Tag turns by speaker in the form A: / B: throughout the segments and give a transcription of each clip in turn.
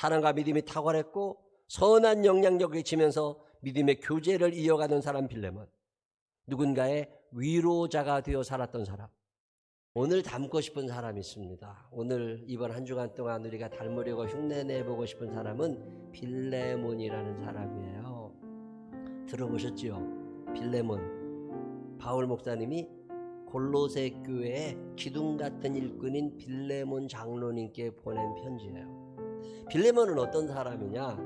A: 사랑과 믿음이 탁월했고 선한 영향력을 지면서 믿음의 교제를 이어가는 사람 빌레몬. 누군가의 위로자가 되어 살았던 사람. 오늘 닮고 싶은 사람이 있습니다. 오늘 이번 한 주간 동안 우리가 닮으려고 흉내내보고 싶은 사람은 빌레몬이라는 사람이에요. 들어보셨지요? 빌레몬. 바울 목사님이 골로새 교회의 기둥 같은 일꾼인 빌레몬 장로님께 보낸 편지예요. 빌레몬은 어떤 사람이냐?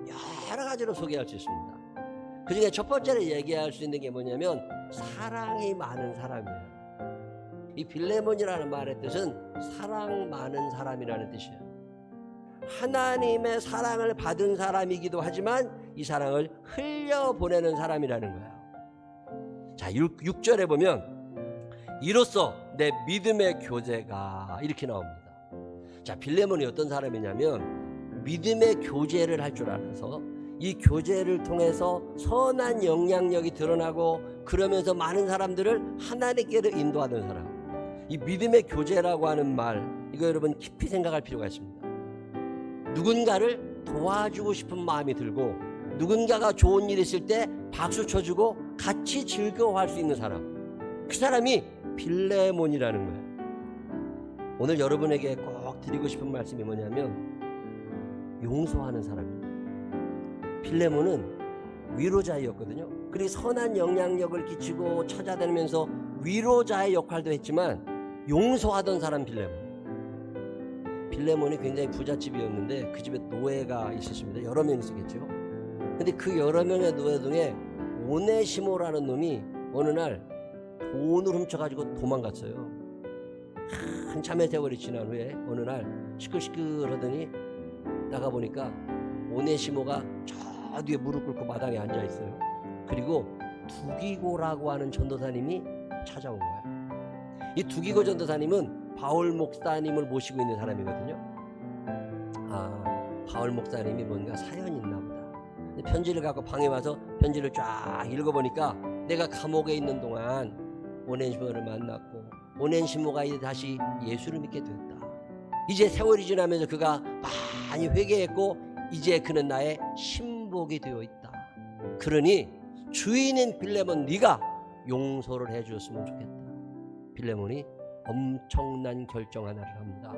A: 여러 가지로 소개할 수 있습니다. 그 중에 첫 번째로 얘기할 수 있는 게 뭐냐면 사랑이 많은 사람이에요. 이 빌레몬이라는 말의 뜻은 사랑 많은 사람이라는 뜻이에요. 하나님의 사랑을 받은 사람이기도 하지만 이 사랑을 흘려보내는 사람이라는 거예요. 자, 6, 6절에 보면 이로써 내 믿음의 교제가 이렇게 나옵니다. 자, 빌레몬이 어떤 사람이냐면 믿음의 교제를 할 줄 알아서 이 교제를 통해서 선한 영향력이 드러나고 그러면서 많은 사람들을 하나님께로 인도하는 사람. 이 믿음의 교제라고 하는 말, 이거 여러분 깊이 생각할 필요가 있습니다. 누군가를 도와주고 싶은 마음이 들고 누군가가 좋은 일 있을 때 박수 쳐주고 같이 즐거워할 수 있는 사람. 그 사람이 빌레몬이라는 거예요. 오늘 여러분에게 꼭 드리고 싶은 말씀이 뭐냐면 용서하는 사람입니다. 빌레몬은 위로자였거든요. 그리고 선한 영향력을 끼치고 찾아다니면서 위로자의 역할도 했지만 용서하던 사람 빌레몬. 빌레몬이 굉장히 부잣집이었는데 그 집에 노예가 있었습니다. 여러 명 있었겠죠. 근데 그 여러 명의 노예 중에 오네시모라는 놈이 어느 날 돈을 훔쳐가지고 도망갔어요. 한참의 세월이 지난 후에 어느 날 시끌시끌하더니 나가 보니까 오네시모가 저 뒤에 무릎 꿇고 마당에 앉아 있어요. 그리고 두기고라고 하는 전도사님이 찾아온 거예요. 이 두기고 전도사님은 바울 목사님을 모시고 있는 사람이거든요. 아, 바울 목사님이 뭔가 사연이 있나 보다. 편지를 갖고 방에 와서 편지를 쫙 읽어보니까 내가 감옥에 있는 동안 오넨시모를 만났고 오넨시모가 이제 다시 예수를 믿게 됐다. 이제 세월이 지나면서 그가 많이 회개했고 이제 그는 나의 신복이 되어 있다. 그러니 주인인 빌레몬 네가 용서를 해 주었으면 좋겠다. 빌레몬이 엄청난 결정 하나를 합니다.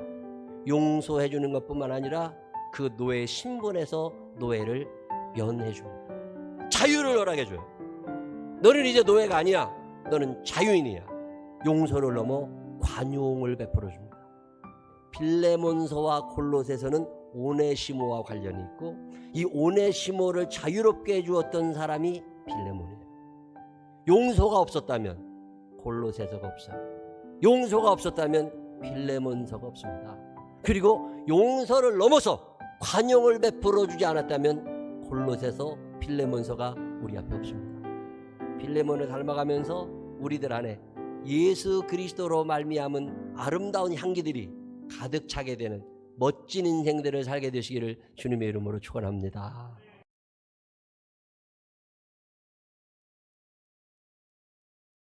A: 용서해 주는 것뿐만 아니라 그 노예 신분에서 노예를 면해 줍니다. 자유를 허락해 줘요. 너는 이제 노예가 아니야. 너는 자유인이야. 용서를 넘어 관용을 베풀어 줍니다. 빌레몬서와 골로새서는 오네시모와 관련이 있고 이 오네시모를 자유롭게 해주었던 사람이 빌레몬이에요. 용서가 없었다면 골로새서가 없어요. 용서가 없었다면 빌레몬서가 없습니다. 그리고 용서를 넘어서 관용을 베풀어 주지 않았다면 골로새서 빌레몬서가 우리 앞에 없습니다. 빌레몬을 닮아가면서 우리들 안에 예수 그리스도로 말미암은 아름다운 향기들이 가득 차게 되는 멋진 인생들을 살게 되시기를 주님의 이름으로 축원합니다.